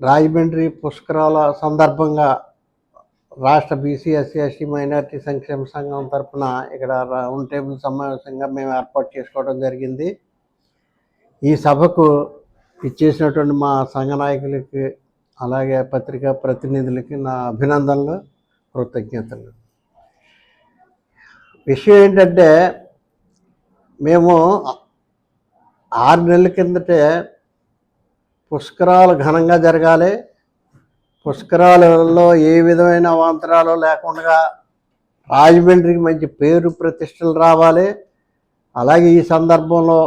రాజమండ్రి పుష్కరాల సందర్భంగా రాష్ట్ర బీసీ ఎస్సీ ఎస్టీ మైనారిటీ సంక్షేమ సంఘం తరఫున ఇక్కడ రౌండ్ టేబుల్ సమావేశంగా మేము ఏర్పాటు చేసుకోవడం జరిగింది. ఈ సభకు ఇచ్చేసినటువంటి మా సంఘ నాయకులకి అలాగే పత్రికా ప్రతినిధులకి నా అభినందనలు కృతజ్ఞతలు. విషయం ఏంటంటే మేము ఆరు నెలల కిందటే పుష్కరాలు ఘనంగా జరగాలి. పుష్కరాలలో ఏ విధమైన అవాంతరాలు లేకుండా రాజమండ్రికి మంచి పేరు ప్రతిష్టలు రావాలి. అలాగే ఈ సందర్భంలో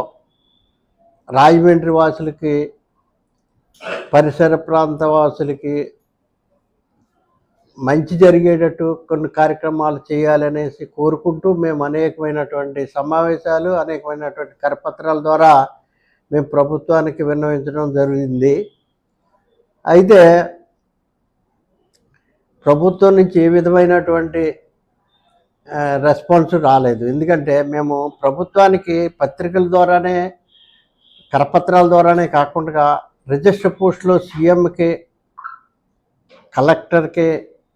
రాజమండ్రి వాసులకి పరిసర ప్రాంత వాసులకి మంచి జరిగేటట్టు కొన్ని కార్యక్రమాలు చేయాలనేసి కోరుకుంటూ మేము అనేకమైనటువంటి సమావేశాలు అనేకమైనటువంటి కరపత్రాల ద్వారా మేము ప్రభుత్వానికి విన్నవించడం జరిగింది. అయితే ప్రభుత్వం నుంచి ఏ విధమైనటువంటి రెస్పాన్స్ రాలేదు. ఎందుకంటే మేము ప్రభుత్వానికి పత్రికల ద్వారానే కరపత్రాల ద్వారానే కాకుండా రిజిస్టర్ పోస్టులో సీఎంకి కలెక్టర్కి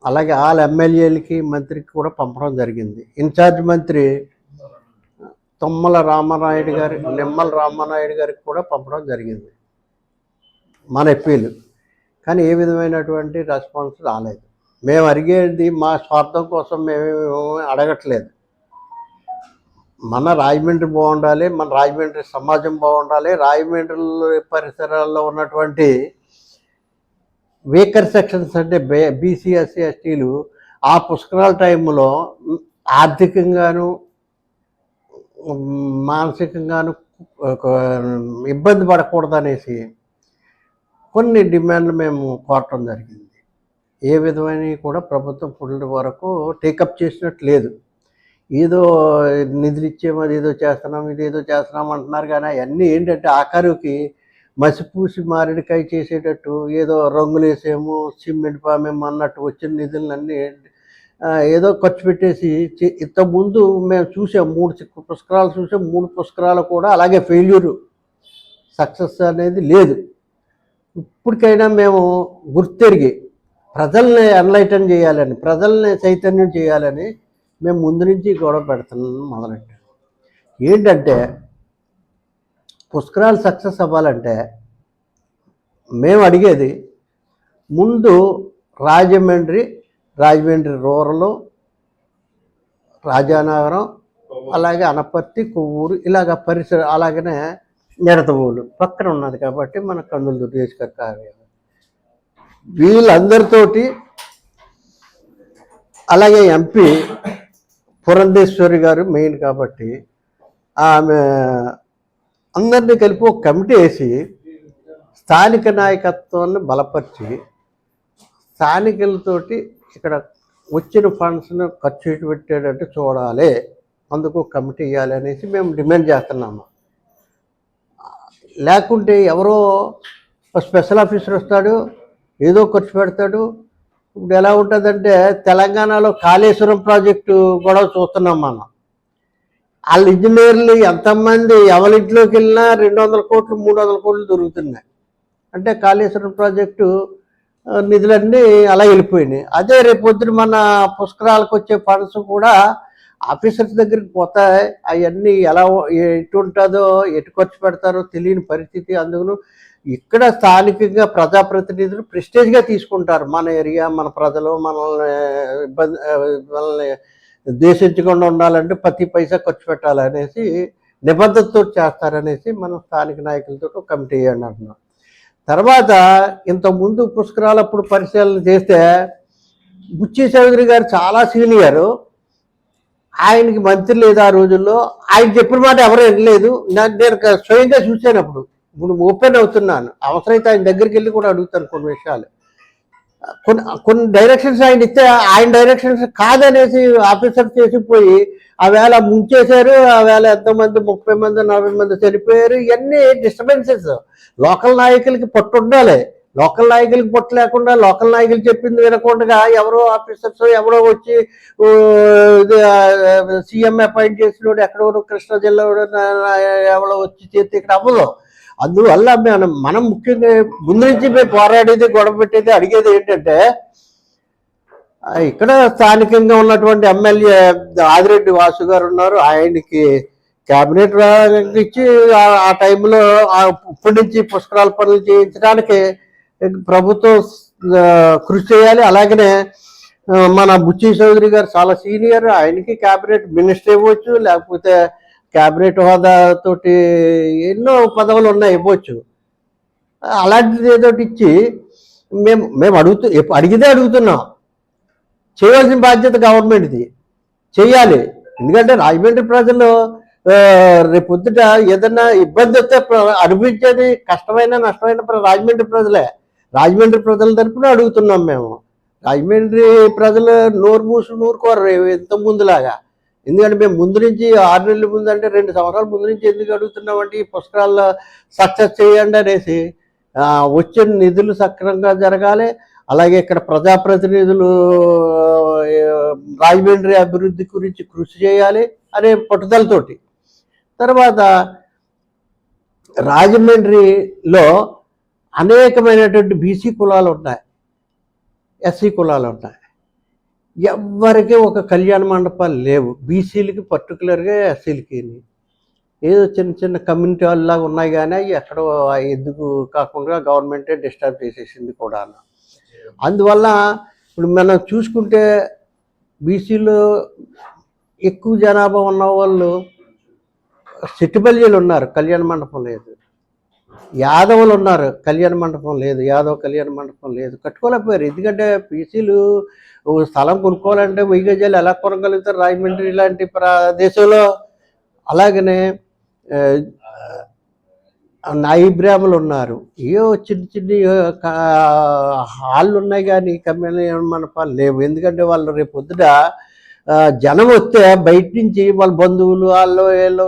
అలాగే ఆల్ ఎమ్మెల్యేలకి మంత్రికి కూడా పంపడం జరిగింది. ఇన్ఛార్జ్ మంత్రి తుమ్మల రామనాయుడు గారి నిమ్మల రామనాయుడు గారికి కూడా పంపడం జరిగింది. మన ఎప్పీలు కానీ ఏ విధమైనటువంటి రెస్పాన్స్ రాలేదు. మేము అడిగేది మా స్వార్థం కోసం మేము అడగట్లేదు. మన రాజమండ్రి బాగుండాలి మన రాజమండ్రి సమాజం బాగుండాలి రాజమండ్రి పరిసరాల్లో ఉన్నటువంటి వీకర్ సెక్షన్స్ అంటే బే బీసీ ఎస్సీ ఎస్టీలు ఆ పుష్కరాల టైంలో ఆర్థికంగాను మానసికంగాను ఒక ఇబ్బంది పడకూడదనేసి కొన్ని డిమాండ్లు మేము కోరటం జరిగింది. ఏ విధమైనవి కూడా ప్రభుత్వం ఇప్పటి వరకు టేకప్ చేసినట్టు లేదు. ఏదో నిధులు ఇచ్చేమో అది ఏదో చేస్తున్నాం ఇది ఏదో చేస్తున్నాం అంటున్నారు కానీ అవన్నీ ఏంటంటే ఆఖరికి మసిపూసి మారేడుకాయ చేసేటట్టు ఏదో రంగులు వేసేమో సిమెంట్ పామేమో అన్నట్టు వచ్చిన నిధులన్నీ ఏదో ఖర్చు పెట్టేసి చే- ఇంతకుముందు మేము చూసాం మూడు చి- పుష్కరాలు చూసాం మూడు పుష్కరాలు కూడా అలాగే ఫెయిల్యూర్ సక్సెస్ అనేది లేదు. ఇప్పటికైనా మేము గుర్తెరిగి ప్రజల్ని ఎన్లైటన్ చేయాలని ప్రజల్ని చైతన్యం చేయాలని మేము ముందు నుంచి గొడవ పెడుతున్నాం మొదలెట్టాం. ఏంటంటే పుష్కరాలు సక్సెస్ అవ్వాలంటే మేము అడిగేది ముందు రాజమండ్రి రాజమండ్రి రూరల్ రాజానగరం అలాగే అనపర్తి కొవ్వూరు ఇలాగ పరిసర అలాగనే నిడతవోలు పక్కన ఉన్నది కాబట్టి మన కన్నుల దుర్గేశ్వర కార్యాలయం వీళ్ళందరితోటి అలాగే ఎంపీ పురంధేశ్వరి గారు మెయిన్ కాబట్టి ఆమె అందరినీ కలిపి ఒక కమిటీ వేసి స్థానిక నాయకత్వాన్ని బలపరిచి స్థానికులతోటి ఇక్కడ వచ్చిన ఫండ్స్ను ఖర్చు పెట్టేటట్టు చూడాలి. అందుకు కమిటీ ఇవ్వాలి అనేసి మేము డిమాండ్ చేస్తున్నాము. లేకుంటే ఎవరో స్పెషల్ ఆఫీసర్ వస్తాడు ఏదో ఖర్చు పెడతాడు. ఇప్పుడు ఎలా ఉంటుందంటే తెలంగాణలో కాళేశ్వరం ప్రాజెక్టు గొడవ చూస్తున్నాం మనం. వాళ్ళ ఇంజనీర్లు ఎంతమంది ఎవరింట్లోకి వెళ్ళినా రెండు వందల కోట్లు మూడు వందల కోట్లు దొరుకుతున్నాయి. అంటే కాళేశ్వరం ప్రాజెక్టు నిధులన్నీ అలా వెళ్ళిపోయినాయి. అదే రేపొద్దున మన పుష్కరాలకు వచ్చే ఫండ్స్ కూడా ఆఫీసర్స్ దగ్గరికి పోతాయి. అవన్నీ ఎలా ఎటు ఉంటుందో ఎటు ఖర్చు పెడతారో తెలియని పరిస్థితి. అందుకు ఇక్కడ స్థానికంగా ప్రజాప్రతినిధులు ప్రెస్టేజ్గా తీసుకుంటారు. మన ఏరియా మన ప్రజలు మనల్ని ఇబ్బంది మనల్ని దేశించకుండా ఉండాలంటే ప్రతి పైసా ఖర్చు పెట్టాలనేసి నిబంధనతో నిబద్ధతతో చేస్తారనేసి మనం స్థానిక నాయకులతో కమిటీ వేయండి అంటున్నాం తర్వాత ఇంతకుముందు పుష్కరాలప్పుడు పరిశీలన చేస్తే బుచ్చి చౌదరి గారు చాలా సీనియరు. ఆయనకి మంత్రి లేదు ఆ రోజుల్లో. ఆయన చెప్పిన మాట ఎవరు వినలేదు. నేను స్వయంగా చూశాను అప్పుడు. ఇప్పుడు ఓపెన్ అవుతున్నాను. అవసరమైతే ఆయన దగ్గరికి వెళ్ళి కూడా అడుగుతాను కొన్ని విషయాలు. కొన్ని కొన్ని డైరెక్షన్స్ ఆయన ఇస్తే ఆయన డైరెక్షన్స్ కాదనేసి ఆఫీసర్ చేసిపోయి ఆ వేళ ముంచేశారు ఆ వేళ ఎంతమంది ముప్పై మంది నలభై మంది చనిపోయారు ఇవన్నీ డిస్టర్బెన్సెస్ లోకల్ నాయకులకి పట్టు ఉండాలి. లోకల్ నాయకులకి పట్టు లేకుండా లోకల్ నాయకులు చెప్పింది వినకుండా ఎవరో ఆఫీసర్స్ ఎవరో వచ్చి ఇది సీఎం అపాయింట్ చేసినోడు ఎక్కడో కృష్ణా జిల్లా ఎవరో వచ్చి చేస్తే ఇక్కడ అవ్వదు. అందువల్ల మనం మనం ముఖ్యంగా ముందు నుంచి మేము పోరాడేది గొడవ పెట్టేది అడిగేది ఏంటంటే ఇక్కడ స్థానికంగా ఉన్నటువంటి ఎమ్మెల్యే ఆదిరెడ్డి వాసు గారు ఉన్నారు. ఆయనకి క్యాబినెట్ ఇచ్చి ఆ- టైంలో ఇప్పటి నుంచి పుష్కరాల పనులు చేయించడానికి ప్రభుత్వం కృషి చేయాలి. అలాగనే మన బుచ్చి చౌదరి గారు చాలా సీనియర్. ఆయనకి క్యాబినెట్ మినిస్టర్ ఇవ్వచ్చు లేకపోతే క్యాబినెట్ హోదా తోటి ఎన్నో పదవులు ఉన్నాయి ఇవ్వచ్చు. అలాంటిది ఏదో ఒకటి ఇచ్చి మేము మేము అడుగుతూ అడిగితే అడుగుతున్నాం. చేయవలసిన బాధ్యత గవర్నమెంట్ది. చేయాలి. ఎందుకంటే రాజమండ్రి ప్రజలు రేపు పొద్దుట ఏదన్నా ఇబ్బంది వస్తే అనిపించేది కష్టమైన నష్టమైన ప్ర- రాజమండ్రి ప్రజలే. రాజమండ్రి ప్రజల తరపున అడుగుతున్నాం మేము. రాజమండ్రి ప్రజలు నోరు మూసు నూరుకోరు ఇంత ముందులాగా. ఎందుకంటే మేము ముందు నుంచి ఆరు నెలల ముందు అంటే రెండు సంవత్సరాల ముందు నుంచి ఎందుకు అడుగుతున్నామంటే ఈ పుస్తకాల్లో సక్సెస్ చేయండి అనేసి వచ్చిన వచ్చే నిధులు సక్రమంగా జరగాలి. అలాగే ఇక్కడ ప్రజాప్రతినిధులు రాజమండ్రి అభివృద్ధి గురించి కృషి చేయాలి అనే పట్టుదలతోటి. తర్వాత రాజమండ్రిలో అనేకమైనటువంటి బీసీ కులాలు ఉన్నాయి ఎస్సీ కులాలు ఉన్నాయి. ఎవ్వరికి ఒక కళ్యాణ మండపాలు లేవు. బీసీలకి పర్టికులర్గా ఎస్సీలకి ఏదో చిన్న చిన్న కమ్యూనిటీ లాగా ఉన్నాయి కానీ అవి ఎక్కడో ఎందుకు కాకుండా గవర్నమెంటే డిస్టర్బ్ చేసేసింది కూడా అందువల్ల ఇప్పుడు మనం చూసుకుంటే బీసీలో ఎక్కువ జనాభా ఉన్న వాళ్ళు సిట్టిపల్లిలు ఉన్నారు కళ్యాణ మండపం లేదు. యాదవులు ఉన్నారు కళ్యాణ మండపం లేదు యాదవ్ కళ్యాణ మండపం లేదు. కట్టుకోలేకపోయారు. ఎందుకంటే బీసీలు స్థలం కొనుక్కోవాలంటే వెయ్యి గజాలు ఎలా కొనగలుగుతారు? రాజమండ్రి లాంటి ప్రదేశంలో అలాగనే ఆ, నాయి బ్రాహ్మలు ఉన్నారు. ఏవో చిన్న చిన్న హాళ్ళు ఉన్నాయి కానీ కళ్యాణ మండపాలు లేవు. ఎందుకంటే వాళ్ళు రేపు పొద్దుట జనం వస్తే బయట నుంచి వాళ్ళ బంధువులు వాళ్ళు వీళ్ళు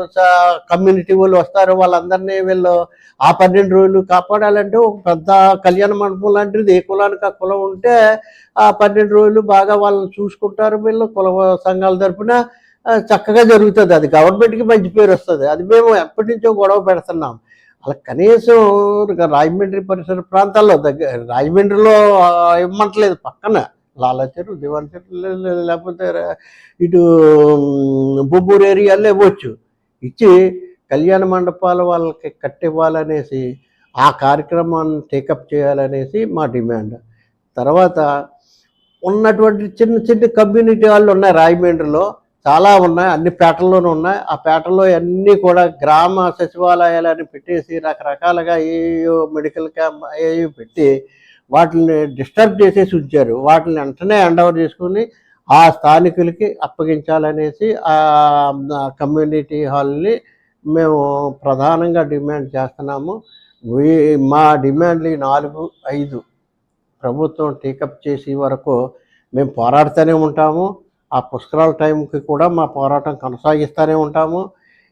కమ్యూనిటీ వాళ్ళు వస్తారు వాళ్ళందరినీ వీళ్ళు ఆ పన్నెండు రోజులు కాపాడాలంటే ఒక పెద్ద కళ్యాణ మండపం లాంటిది. ఏ కులానికి ఆ కులం ఉంటే ఆ పన్నెండు రోజులు బాగా వాళ్ళని చూసుకుంటారు వీళ్ళు. కుల సంఘాల తరఫున చక్కగా జరుగుతుంది. అది గవర్నమెంట్కి మంచి పేరు వస్తుంది. అది మేము ఎప్పటి నుంచో గొడవ పెడుతున్నాం. అలా కనీసం రాజమండ్రి పరిసర ప్రాంతాల్లో దగ్గర రాజమండ్రిలో ఇవ్వమంటలేదు పక్కన. లాలాచెరు దివాన్ చెరు లేకపోతే ఇటు బొబ్బూరు ఏరియాలో ఇవ్వచ్చు ఇచ్చి కళ్యాణ మండపాలు వాళ్ళకి కట్టివ్వాలనేసి ఆ కార్యక్రమాన్ని టేకప్ చేయాలనేసి మా డిమాండ్. తర్వాత ఉన్నటువంటి చిన్న చిన్న కమ్యూనిటీ వాళ్ళు ఉన్నాయి రాజమండ్రిలో. చాలా ఉన్నాయి అన్ని పేటల్లోనూ ఉన్నాయి. ఆ పేటల్లో అన్నీ కూడా గ్రామ సచివాలయాలని పెట్టేసి రకరకాలుగా ఏయో మెడికల్ క్యాంప్ ఏయో పెట్టి వాటిని డిస్టర్బ్ చేసేసి ఉంచారు. వాటిని వెంటనే హ్యాండ్ ఓవర్ చేసుకుని ఆ స్థానికులకి అప్పగించాలనేసి ఆ కమ్యూనిటీ హాల్ని మేము ప్రధానంగా డిమాండ్ చేస్తున్నాము. మా డిమాండ్లు నాలుగు ఐదు ప్రభుత్వం టేకప్ చేసే వరకు మేము పోరాడుతూనే ఉంటాము. ఆ పుష్కరాల టైంకి కూడా మా పోరాటం కొనసాగిస్తూనే ఉంటాము.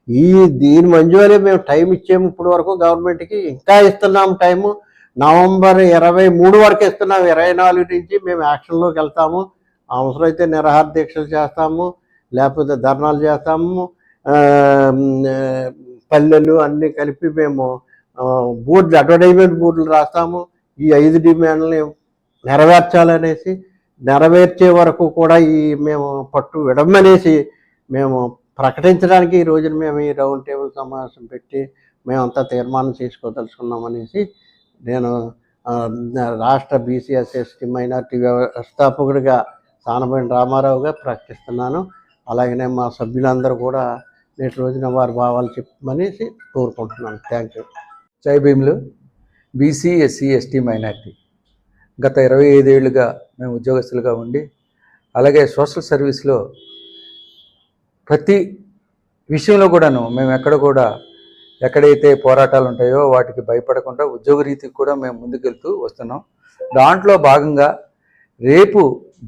ఈ దీని మంజూరే మేము టైం ఇచ్చాము ఇప్పుడు వరకు గవర్నమెంట్కి. ఇంకా ఇస్తున్నాము టైము. నవంబర్ ఇరవై మూడు వరకు ఇస్తున్నాం. ఇరవై నాలుగు నుంచి మేము యాక్షన్లోకి వెళ్తాము. అవసరమైతే నిరాహార దీక్షలు చేస్తాము. లేకపోతే ధర్నాలు చేస్తాము. పల్లెలు అన్నీ కలిపి మేము బోర్డులు అడ్వర్టైజ్మెంట్ బోర్డులు రాస్తాము. ఈ ఐదు డిమాండ్లని నెరవేర్చాలనేసి నెరవేర్చే వరకు కూడా ఈ మేము పట్టు విడమనేసి మేము ప్రకటించడానికి ఈ రోజున మేము ఈ రౌండ్ టేబుల్ సమావేశం పెట్టి మేమంతా తీర్మానం చేసుకోదలుచుకున్నామనేసి నేను రాష్ట్ర బీసీఎస్ ఎస్టీ మైనార్టీ వ్యవస్థాపకుడిగా సానబోయిన రామారావుగా ప్రకటిస్తున్నాను. అలాగనే మా సభ్యులందరూ కూడా నేటి రోజున వారి భావాలు చెప్పమనేసి కోరుకుంటున్నాను. Thank you. జై భీములు. BC SC ST minority. గత ఇరవై ఐదేళ్ళుగా మేము ఉద్యోగస్తులుగా ఉండి అలాగే సోషల్ సర్వీస్లో ప్రతి విషయంలో కూడాను మేము ఎక్కడ కూడా ఎక్కడైతే పోరాటాలు ఉంటాయో వాటికి భయపడకుండా ఉద్యోగ రీతికి కూడా మేము ముందుకెళ్తూ వస్తున్నాం. దాంట్లో భాగంగా రేపు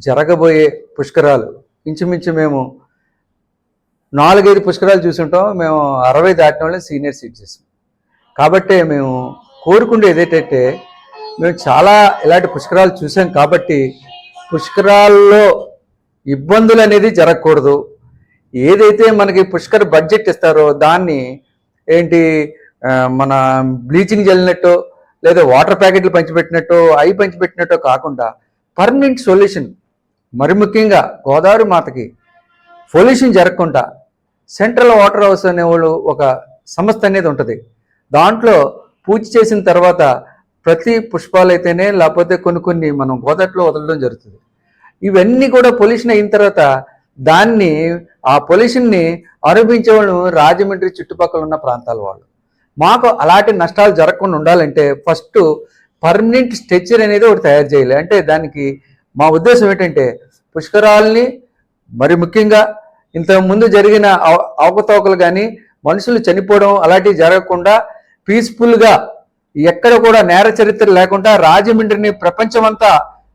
జరగబోయే పుష్కరాలు ఇంచుమించు మేము నాలుగైదు పుష్కరాలు చూసుంటాం. మేము అరవై దాటిన వాళ్ళే సీనియర్ సిటిజన్స్. కాబట్టే మేము కోరుకుండేది ఏంటంటే మేము చాలా ఇలాంటి పుష్కరాలు చూసాం కాబట్టి పుష్కరాల్లో ఇబ్బందులు అనేది జరగకూడదు. ఏదైతే మనకి పుష్కర బడ్జెట్ ఇస్తారో దాన్ని ఏంటి మన బ్లీచింగ్ చల్లినట్టు లేదా వాటర్ ప్యాకెట్లు పంచిపెట్టినట్టు అవి పంచిపెట్టినట్టు కాకుండా పర్మనెంట్ సొల్యూషన్ మరి ముఖ్యంగా గోదావరి మాతకి పొల్యూషన్ జరగకుండా సెంట్రల్ వాటర్ హౌస్ అనేవాళ్ళు ఒక సంస్థ అనేది ఉంటుంది. దాంట్లో పూజ చేసిన తర్వాత ప్రతి పుష్పాలు అయితేనే లేకపోతే కొన్ని కొన్ని మనం గోదాట్లో వదలడం జరుగుతుంది. ఇవన్నీ కూడా పొల్యూషన్ అయిన తర్వాత దాన్ని ఆ పొల్యూషన్ని అనుభవించే వాళ్ళు రాజమండ్రి చుట్టుపక్కల ఉన్న ప్రాంతాల వాళ్ళు. మాకు అలాంటి నష్టాలు జరగకుండా ఉండాలంటే ఫస్ట్ పర్మనెంట్ స్ట్రెచ్చర్ అనేది ఒకటి తయారు చేయాలి. అంటే దానికి మా ఉద్దేశం ఏంటంటే పుష్కరాలని మరి ముఖ్యంగా ఇంతకు ముందు జరిగిన అవ- అవకతవకలు కానీ మనుషులు చనిపోవడం అలాంటివి జరగకుండా పీస్ఫుల్గా ఎక్కడ కూడా నేర చరిత్ర లేకుండా రాజమండ్రిని ప్రపంచమంతా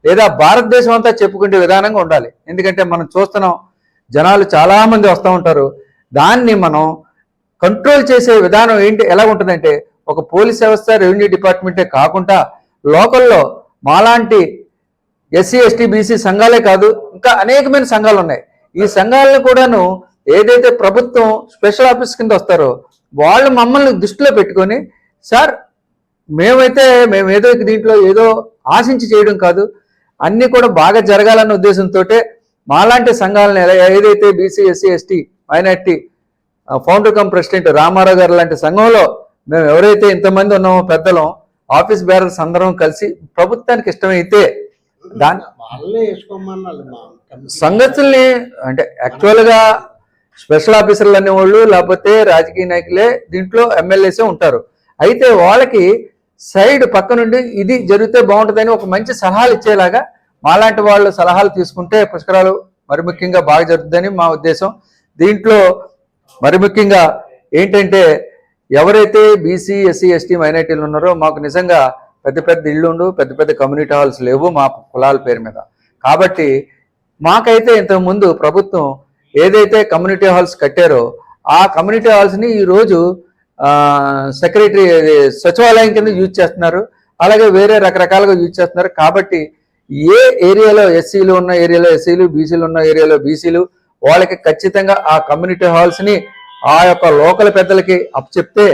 లేదా భారతదేశం అంతా చెప్పుకునే విధానంగా ఉండాలి. ఎందుకంటే మనం చూస్తున్నాం జనాలు చాలామంది వస్తూ ఉంటారు. దాన్ని మనం కంట్రోల్ చేసే విధానం ఏంటి ఎలా ఉంటుందంటే ఒక పోలీస్ వ్యవస్థ రెవెన్యూ డిపార్ట్మెంటే కాకుండా లోకల్లో మాలాంటి ఎస్సీ ఎస్టీ బీసీ సంఘాలే కాదు ఇంకా అనేకమైన సంఘాలు ఉన్నాయి. ఈ సంఘాలను కూడాను ఏదైతే ప్రభుత్వం స్పెషల్ ఆఫీస్ కింద వస్తారో వాళ్ళు మమ్మల్ని దృష్టిలో పెట్టుకొని సార్ మేమైతే మేము ఏదో దీంట్లో ఏదో ఆశించి చేయడం కాదు. అన్నీ కూడా బాగా జరగాలన్న ఉద్దేశంతో మాలాంటి సంఘాలను ఏదైతే BC SC ST minority founder cum president Ramarao గారు లాంటి సంఘంలో మేము ఎవరైతే ఇంతమంది ఉన్నామో పెద్దలం ఆఫీస్ బేరర్స్ అందరం కలిసి ప్రభుత్వానికి ఇష్టమైతే దాని. సంగతుల్ని అంటే యాక్చువల్గా స్పెషల్ ఆఫీసర్లు అనేవాళ్ళు లేకపోతే రాజకీయ నాయకులే దీంట్లో ఎమ్మెల్యేసే ఉంటారు అయితే వాళ్ళకి సైడ్ పక్క నుండి ఇది జరిగితే బాగుంటుందని ఒక మంచి సలహాలు ఇచ్చేలాగా మాలాంటి వాళ్ళు సలహాలు తీసుకుంటే పుష్కరాలు మరి ముఖ్యంగా బాగా జరుగుతుందని మా ఉద్దేశం. దీంట్లో మరి ముఖ్యంగా ఏంటంటే ఎవరైతే బీసీ ఎస్సీ ఎస్టీ మైనార్టీలు ఉన్నారో మాకు నిజంగా పెద్ద పెద్ద ఇళ్ళు ఉండు పెద్ద పెద్ద కమ్యూనిటీ హాల్స్ లేవు మా కులాల పేరు మీద. కాబట్టి మాకైతే ఇంతకుముందు ప్రభుత్వం ఏదైతే కమ్యూనిటీ హాల్స్ కట్టారో ఆ కమ్యూనిటీ హాల్స్ని ఈరోజు సెక్రటరీ సచివాలయం కింద యూజ్ చేస్తున్నారు. అలాగే వేరే రకరకాలుగా యూజ్ చేస్తున్నారు. కాబట్టి ఏ ఏరియాలో ఎస్సీలు ఉన్న ఏరియాలో ఎస్సీలు బీసీలు ఉన్న ఏరియాలో బీసీలు వాళ్ళకి ఖచ్చితంగా ఆ కమ్యూనిటీ హాల్స్ని ఆ యొక్క లోకల్ పెద్దలకి అప్పచెప్తే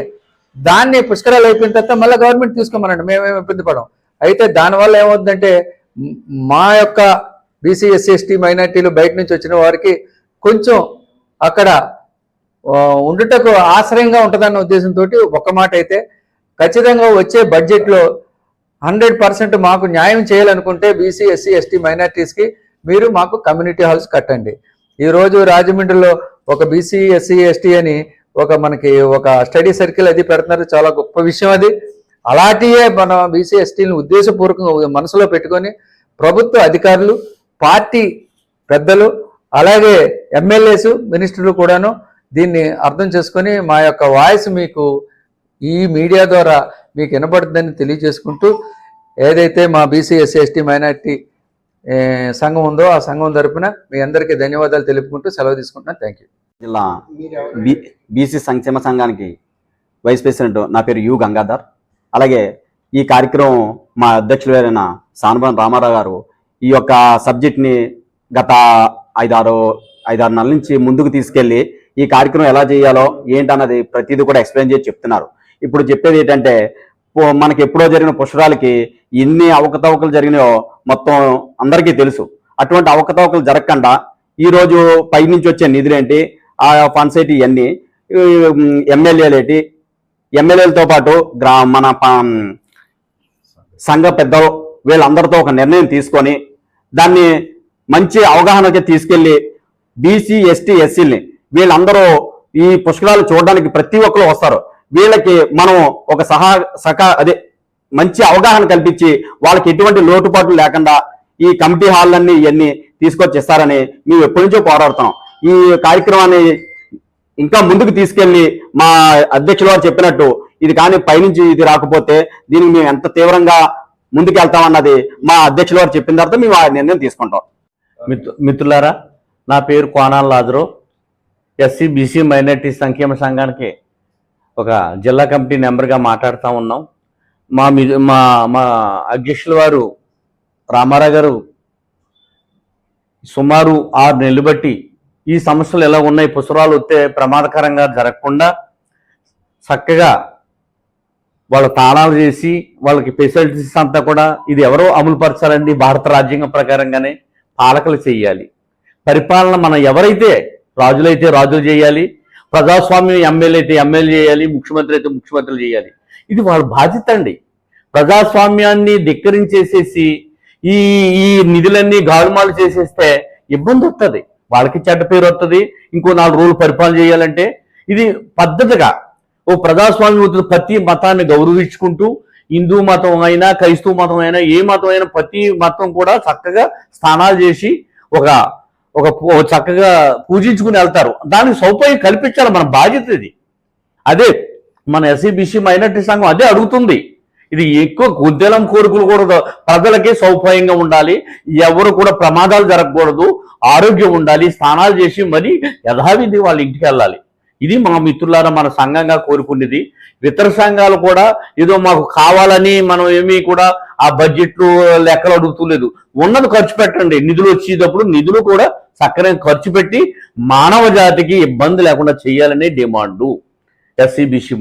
దాన్ని పుష్కరాలు అయిపోయిన తర్వాత మళ్ళీ గవర్నమెంట్ తీసుకోమనండి. మేమేమి ఇబ్బంది పడం అయితే దానివల్ల ఏమవుతుందంటే మా యొక్క బీసీ ఎస్సీ ఎస్టీ మైనార్టీలు బయట నుంచి వచ్చిన వారికి కొంచెం అక్కడ ఉండుటకు ఆశ్రయంగా ఉంటుందన్న ఉద్దేశంతో ఒక మాట అయితే ఖచ్చితంగా వచ్చే బడ్జెట్లో హండ్రెడ్ పర్సెంట్ మాకు న్యాయం చేయాలనుకుంటే బీసీ ఎస్సీ ఎస్టీ మైనార్టీస్కి మీరు మాకు కమ్యూనిటీ హాల్స్ కట్టండి. ఈరోజు రాజమండ్రిలో ఒక బీసీ ఎస్సీ ఎస్టీ అని ఒక మనకి ఒక స్టడీ సర్కిల్ అది పెడుతున్నారు. చాలా గొప్ప విషయం అది. అలాంటియే మన బీసీ ఎస్టీని ఉద్దేశపూర్వకంగా మనసులో పెట్టుకొని ప్రభుత్వ అధికారులు పార్టీ పెద్దలు అలాగే ఎమ్మెల్యేస్ మినిస్టర్లు కూడాను దీన్ని అర్థం చేసుకొని మా యొక్క వాయిస్ మీకు ఈ మీడియా ద్వారా మీకు వినపడుతుందని తెలియజేసుకుంటూ ఏదైతే మా బీసీ ఎస్సీ ఎస్టీ మైనార్టీ సంఘం ఉందో ఆ సంఘం తరపున మీ అందరికీ ధన్యవాదాలు తెలుపుకుంటూ సెలవు తీసుకుంటున్నాను. థ్యాంక్ యూ జిల్లా బీసీ సంక్షేమ సంఘానికి వైస్ ప్రెసిడెంట్ నా పేరు యు గంగాధర్. అలాగే ఈ కార్యక్రమం మా అధ్యక్షులు గారైన సానబన్ రామారావు గారు ఈ యొక్క సబ్జెక్ట్ని గత ఐదారు ఐదారు నెలల నుంచి ముందుకు తీసుకెళ్ళి ఈ కార్యక్రమం ఎలా చేయాలో ఏంటన్నది ప్రతిదీ కూడా ఎక్స్ప్లెయిన్ చేసి చెప్తున్నారు. ఇప్పుడు చెప్పేది ఏంటంటే మనకి ఎప్పుడో జరిగిన పుష్కరాలకి ఎన్ని అవకతవకలు జరిగినాయో మొత్తం అందరికీ తెలుసు. అటువంటి అవకతవకలు జరగకుండా ఈరోజు పైనుంచి పై నుంచి వచ్చే నిధులేంటి? ఆ ఫండ్స్ ఏంటి? ఇవన్నీ ఎమ్మెల్యేలు ఏంటి ఎమ్మెల్యేలతో పాటు గ్రా మన ప- సంఘ పెద్దలు వీళ్ళందరితో ఒక నిర్ణయం తీసుకొని దాన్ని మంచి అవగాహనకి తీసుకెళ్ళి బీసీ ఎస్టీ ఎస్సీని వీళ్ళందరూ ఈ పుష్కరాలు చూడడానికి ప్రతి ఒక్కరు వస్తారు. వీళ్ళకి మనం ఒక సహా సహా అదే మంచి అవగాహన కల్పించి వాళ్ళకి ఎటువంటి లోటుపాట్లు లేకుండా ఈ కమిటీ హాల్లన్నీ ఇవన్నీ తీసుకొచ్చి ఇస్తారని మేము ఎప్పటి నుంచో పోరాడుతున్నాం ఈ కార్యక్రమాన్ని ఇంకా ముందుకు తీసుకెళ్ళి మా అధ్యక్షులు వారు చెప్పినట్టు ఇది కానీ పైనుంచి ఇది రాకపోతే దీనికి మేము ఎంత తీవ్రంగా ముందుకెళ్తామన్నది మా అధ్యక్షులు వారు చెప్పిన తర్వాత మేము ఆ నిర్ణయం తీసుకుంటాం. మిత్రు మిత్రులారా నా పేరు Konal Lazar SC BC minority సంక్షేమ సంఘానికి ఒక జిల్లా కమిటీ నెంబర్గా మాట్లాడుతూ ఉన్నాం. మా మి- మా మా అధ్యక్షుల వారు రామారావు గారు సుమారు ఆరు నెలలు బట్టి ఈ సమస్యలు ఎలా ఉన్నాయి పుసరాలు వస్తే ప్రమాదకరంగా జరగకుండా చక్కగా వాళ్ళ తాళాలు చేసి వాళ్ళకి ఫెసిలిటీస్ అంతా కూడా ఇది ఎవరో అమలు పరచాలండి భారత రాజ్యాంగం ప్రకారంగానే పాలకులు చేయాలి. పరిపాలన మనం ఎవరైతే రాజులైతే రాజులు చేయాలి ప్రజాస్వామ్యం ఎమ్మెల్యే అయితే ఎమ్మెల్యే చేయాలి ముఖ్యమంత్రి అయితే ముఖ్యమంత్రులు చేయాలి. ఇది వాళ్ళ బాధ్యత అండి. ప్రజాస్వామ్యాన్ని ధిక్కరించేసేసి ఈ ఈ నిధులన్నీ గాలుమాలు చేసేస్తే ఇబ్బంది వస్తుంది వాళ్ళకి చెడ్డ పేరు వస్తుంది ఇంకో నాలుగు రోజులు పరిపాలన చేయాలంటే ఇది పద్ధతిగా ఓ ప్రజాస్వామ్యం ఉద్ద- ప్రతి మతాన్ని గౌరవించుకుంటూ హిందూ మతం అయినా క్రైస్తవ మతం అయినా ఏ మతం అయినా ప్రతి మతం కూడా చక్కగా స్నానాలు చేసి ఒక ఒక చక్కగా పూజించుకుని వెళ్తారు. దానికి సౌకర్యం కల్పించాలి మన బాధ్యత ఇది. అదే మన ఎస్సీబీసీ మైనార్టీ సంఘం అదే అడుగుతుంది. ఇది ఎక్కువ గుద్దెలం కోరికలు కూడా ప్రజలకే సౌకర్యంగా ఉండాలి. ఎవరు కూడా ప్రమాదాలు జరగకూడదు. ఆరోగ్యం ఉండాలి. స్నానాలు చేసి మరి యథావిధి వాళ్ళ ఇంటికి వెళ్ళాలి. ఇది మా మిత్రులారా మన సంఘంగా కోరుకునేది. ఇతర సంఘాలు కూడా ఏదో మాకు కావాలని మనం ఏమీ కూడా ఆ బడ్జెట్లు లెక్కలు అడుగుతులేదు. ఉన్నది ఖర్చు పెట్టండి. నిధులు వచ్చేటప్పుడు నిధులు కూడా సక్రమంగా ఖర్చు పెట్టి మానవ జాతికి ఇబ్బంది లేకుండా చేయాలనే డిమాండు. ఎస్సీబీసీ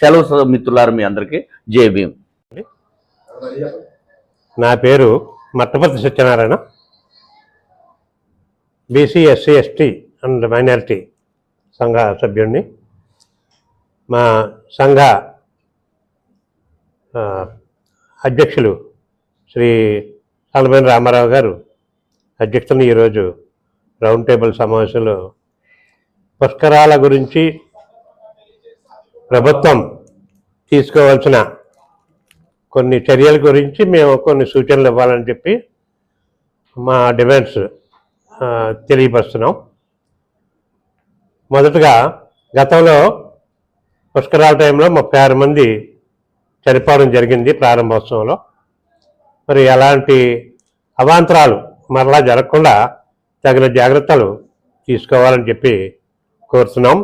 సెలవు మిత్రులారా మీ అందరికీ. జేబీఎం భీమ్. నా పేరు Mattapati Satyanarayana. BC SC ST and minority. సంఘ సభ్యుడిని మా సంఘ అధ్యక్షులు శ్రీ సలమైన రామారావు గారు అధ్యక్షులను ఈరోజు రౌండ్ టేబుల్ సమావేశంలో పుష్కరాల గురించి ప్రభుత్వం తీసుకోవాల్సిన కొన్ని చర్యల గురించి మేము కొన్ని సూచనలు ఇవ్వాలని చెప్పి మా డిమాండ్స్ తెలియపరుస్తున్నాం. మొదటగా గతంలో పుష్కరాల టైంలో ముప్పై ఆరు మంది చనిపోవడం జరిగింది ప్రారంభోత్సవంలో. మరి ఎలాంటి అవాంతరాలు మరలా జరగకుండా తగిన జాగ్రత్తలు తీసుకోవాలని చెప్పి కోరుతున్నాం.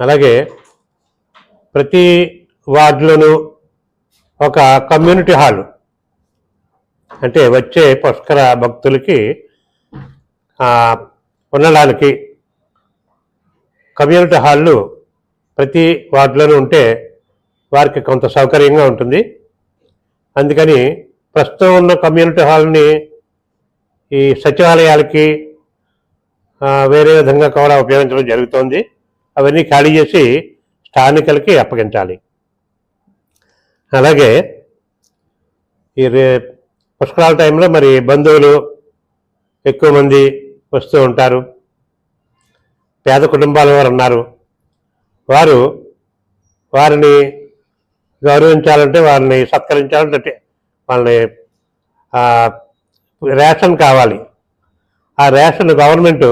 అలాగే ప్రతి వార్డులోనూ ఒక కమ్యూనిటీ హాల్ అంటే వచ్చే పుష్కర భక్తులకి ఉండడానికి కమ్యూనిటీ హాళ్ళు ప్రతి వార్డులోనూ ఉంటే వారికి కొంత సౌకర్యంగా ఉంటుంది. అందుకని ప్రస్తుతం ఉన్న కమ్యూనిటీ హాల్ని ఈ సచివాలయాలకి వేరే విధంగా కూడా ఉపయోగించడం జరుగుతోంది. అవన్నీ ఖాళీ చేసి స్థానికులకి అప్పగించాలి. అలాగే ఈ రే పుష్కరాల టైంలో మరి బంధువులు ఎక్కువ మంది వస్తూ ఉంటారు. పేద కుటుంబాల వారు ఉన్నారు వారు వారిని గౌరవించాలంటే వారిని సత్కరించాలంటే వాళ్ళని రేషన్ కావాలి. ఆ రేషన్ గవర్నమెంట్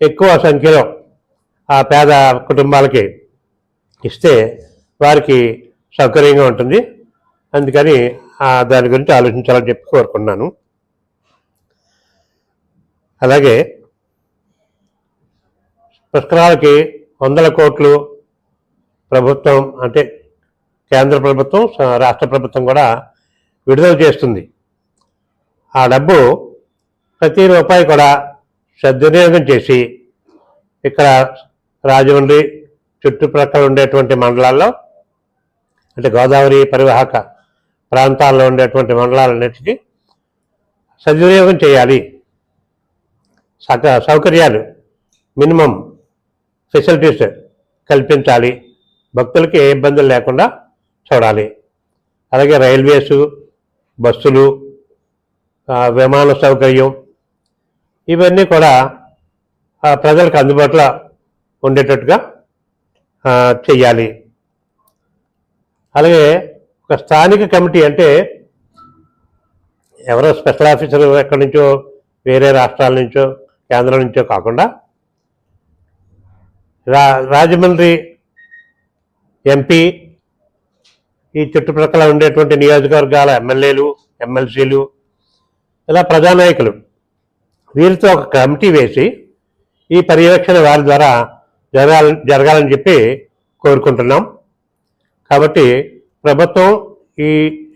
ఎక్కువ సంఖ్యలో ఆ పేద కుటుంబాలకి ఇస్తే వారికి సౌకర్యంగా ఉంటుంది. అందుకని దాని గురించి ఆలోచించాలని చెప్పి కోరుకున్నాను అలాగే పుష్కరాలకి వందల కోట్లు ప్రభుత్వం అంటే కేంద్ర ప్రభుత్వం స- రాష్ట్ర ప్రభుత్వం కూడా విడుదల చేస్తుంది. ఆ డబ్బు ప్రతి రూపాయి కూడా సద్వినియోగం చేసి ఇక్కడ రాజమండ్రి చుట్టుప్రక్కల ఉండేటువంటి మండలాల్లో అంటే గోదావరి పరివాహక ప్రాంతాల్లో ఉండేటువంటి మండలాలన్నిటికీ సద్వినియోగం చేయాలి. సక సౌకర్యాలు మినిమం ఫెసిలిటీస్ కల్పించాలి. భక్తులకి ఏ ఇబ్బందులు లేకుండా చూడాలి. అలాగే రైల్వేసు బస్సులు విమాన సౌకర్యం ఇవన్నీ కూడా ప్రజలకు అందుబాటులో ఉండేటట్టుగా చెయ్యాలి. అలాగే ఒక స్థానిక కమిటీ అంటే ఎవరో స్పెషల్ ఆఫీసర్ ఎక్కడి నుంచో వేరే రాష్ట్రాల నుంచో కేంద్రం నుంచో కాకుండా రా రాజమండ్రి ఎంపీ ఈ చుట్టుప్రక్కల ఉండేటువంటి నియోజకవర్గాల ఎమ్మెల్యేలు ఎమ్మెల్సీలు ఇలా ప్రజానాయకులు. వీరితో ఒక కమిటీ వేసి ఈ పర్యవేక్షణ వారి ద్వారా జరగాలని జరగాలని చెప్పి కోరుకుంటున్నాం. కాబట్టి ప్రభుత్వం ఈ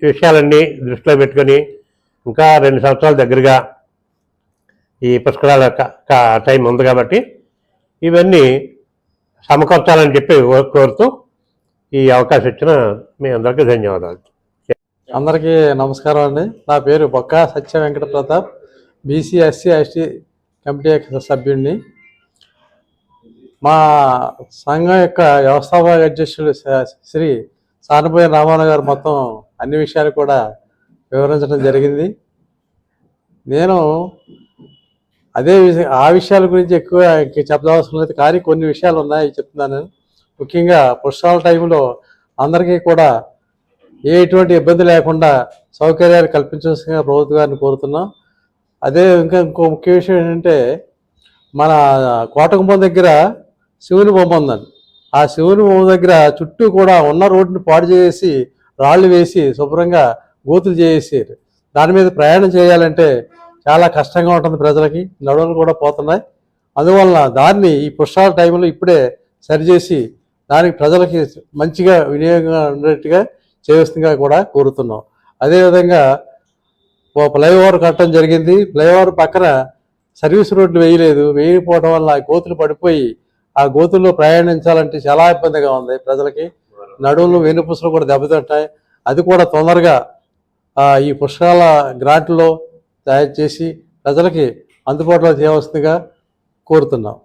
విషయాలన్నీ దృష్టిలో పెట్టుకొని ఇంకా రెండు సంవత్సరాల దగ్గరగా ఈ పుష్కరాల టైం ఉంది కాబట్టి ఇవన్నీ సమకూర్చాలని చెప్పి కోరుతూ ఈ అవకాశం ఇచ్చిన మీ అందరికీ ధన్యవాదాలు. అందరికీ నమస్కారం అండి. నా పేరు Bokka Satya Venkata Pratap BC SC ST committee యొక్క సభ్యుడిని. మా సంఘం యొక్క వ్యవస్థాపక అధ్యక్షులు శ్రీ సానుభూయ రామారావు గారు మొత్తం అన్ని విషయాలు కూడా వివరించడం జరిగింది. నేను అదే ఆ విషయాల గురించి ఎక్కువ ఇంకా చెప్పదవసరం లేదు కానీ కొన్ని విషయాలు ఉన్నాయి చెప్తున్నాను. ముఖ్యంగా పుష్పాల టైంలో అందరికీ కూడా ఏ ఎటువంటి ఇబ్బంది లేకుండా సౌకర్యాలు కల్పించవలసిన ప్రభుత్వ గారిని కోరుతున్నాం. అదే ఇంకా ఇంకో ముఖ్య విషయం ఏంటంటే మన కోటగుంపం దగ్గర శివుని బొమ్మ ఉందండి. ఆ శివుని బొమ్మ దగ్గర చుట్టూ కూడా ఉన్న రోడ్డుని పాడు చేసి రాళ్ళు వేసి శుభ్రంగా గోతులు చేసేసారు. దాని మీద ప్రయాణం చేయాలంటే చాలా కష్టంగా ఉంటుంది ప్రజలకి నడువులు కూడా పోతున్నాయి. అందువలన దాన్ని ఈ పుష్పాల టైంలో ఇప్పుడే సరిచేసి దానికి ప్రజలకి మంచిగా వినియోగంగా ఉండేట్టుగా చేస్తుందిగా కూడా కోరుతున్నాం. అదేవిధంగా ఓ ఫ్లైఓవర్ కట్టడం జరిగింది. ఫ్లైఓవర్ పక్కన సర్వీస్ రోడ్లు వేయలేదు. వేయకపోవడం వల్ల ఆ గోతులు పడిపోయి ఆ గోతుల్లో ప్రయాణించాలంటే చాలా ఇబ్బందిగా ఉంది ప్రజలకి. నడువులు వెనుపూసలు కూడా దెబ్బతింటాయి. అది కూడా తొందరగా ఈ పుష్కరాల గ్రాంట్లో తయారు చేసి ప్రజలకి అందుబాటులో చేయవలసిందిగా కోరుతున్నాం.